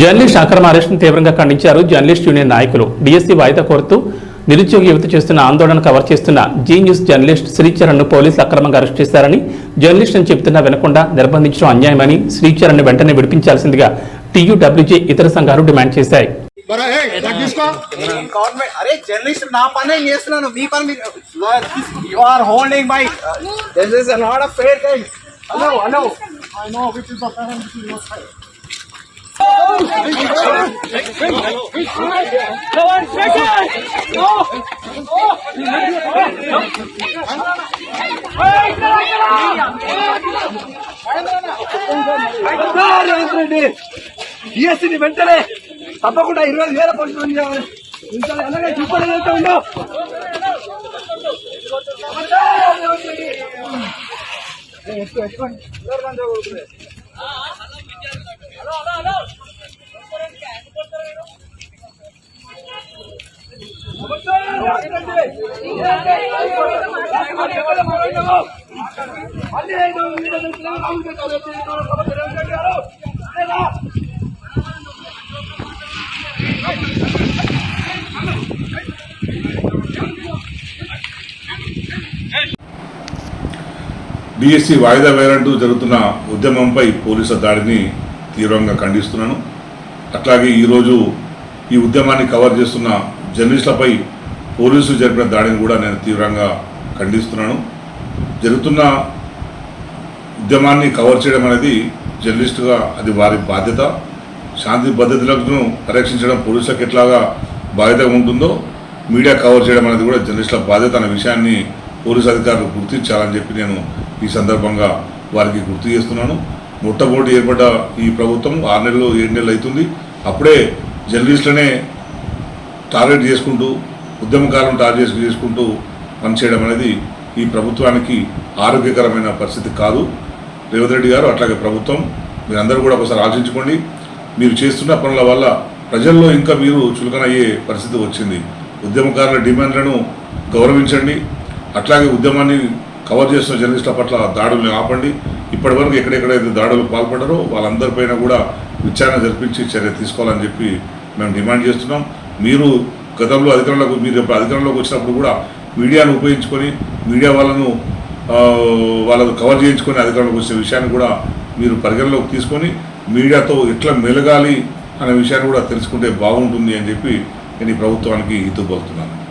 Journalist అక్రమ అరెస్టును తీవ్రంగా ఖండించారు జర్నలిస్ట్ యూనియన్ నాయకులు. డిఎస్సీ వాయిదా కోరుతూ నిరుద్యోగ యువత చేస్తున్న ఆందోళన కవర్ చేస్తున్న జీ న్యూస్ జర్నలిస్ట్ శ్రీచరణ్ను పోలీసులు అక్రమంగా అరెస్ట్ చేశారని జర్నలిస్ట్ అని చెబుతున్నా వినకుండా నిర్బంధించడం అన్యాయమని శ్రీచరణ్ని వెంటనే విడిపించాల్సిందిగా టీయూడబ్ల్యూజే ఇతర సంఘాలు డిమాండ్ చేశాయి. బరా హే నాకు తీసుకో. గవర్నమెంట్ అరే జర్నలిస్ట్ నా పని నేను చేస్తున్నాను మీ పని మీరు you are holding my this is not a fair thing hello hello I know which is the fine which is your side Revanth Reddy వెంటనే తప్పకుండా ఇరవై వేల పంచుకొని ఇంకా అలాగే డిఎస్సి వాయిదా వేరంటూ జరుగుతున్న ఉద్యమంపై పోలీసుల దాడిని తీవ్రంగా ఖండిస్తున్నాను. అట్లాగే ఈరోజు ఈ ఉద్యమాన్ని కవర్ చేస్తున్న జర్నలిస్టులపై పోలీసులు జరిపిన దాడిని కూడా నేను తీవ్రంగా ఖండిస్తున్నాను. జరుగుతున్న ఉద్యమాన్ని కవర్ చేయడం అనేది జర్నలిస్టుగా అది వారి బాధ్యత. శాంతి భద్రతలను పరిరక్షించడం పోలీసులకు ఎట్లాగా బాధ్యత ఉంటుందో మీడియా కవర్ చేయడం అనేది కూడా జర్నలిస్టుల బాధ్యత అనే విషయాన్ని పోలీసు అధికారులు గుర్తించాలని చెప్పి నేను ఈ సందర్భంగా వారికి గుర్తు చేస్తున్నాను. మొట్టమొదటి ఏర్పడ్డ ఈ ప్రభుత్వం ఆరు నెలలు ఏడు నెలలు అవుతుంది. అప్పుడే జర్నలిస్టులనే టార్గెట్ చేసుకుంటూ ఉద్యమకాలను టార్గెట్ చేసుకుంటూ పనిచేయడం అనేది ఈ ప్రభుత్వానికి ఆరోగ్యకరమైన పరిస్థితి కాదు. రేవంత్ రెడ్డి గారు అట్లాగే ప్రభుత్వం మీరందరూ కూడా ఒకసారి ఆలోచించుకోండి. మీరు చేస్తున్న పనుల వల్ల ప్రజల్లో ఇంకా మీరు చులకనయ్యే పరిస్థితి వచ్చింది. ఉద్యమకారుల డిమాండ్లను గౌరవించండి. అట్లాగే ఉద్యమాన్ని కవర్ చేస్తున్న జర్నలిస్టుల పట్ల దాడుల్ని ఆపండి. ఇప్పటివరకు ఎక్కడెక్కడైతే దాడులు పాల్పడ్డారో వాళ్ళందరిపైన కూడా విచారణ జరిపించి చర్య తీసుకోవాలని చెప్పి మేము డిమాండ్ చేస్తున్నాం. మీరు గతంలో అధికారంలోకి మీరు అధికారంలోకి వచ్చినప్పుడు కూడా మీడియాను ఉపయోగించుకొని మీడియా వాళ్ళను వాళ్ళను కవర్ చేయించుకొని అధికారంలోకి వచ్చిన విషయాన్ని కూడా మీరు పరిగణలోకి తీసుకొని మీడియాతో ఎట్లా మెలగాలి అనే విషయాన్ని కూడా తెలుసుకుంటే బాగుంటుంది అని చెప్పి నేను ఈ ప్రభుత్వానికి హితూ పలుతున్నాను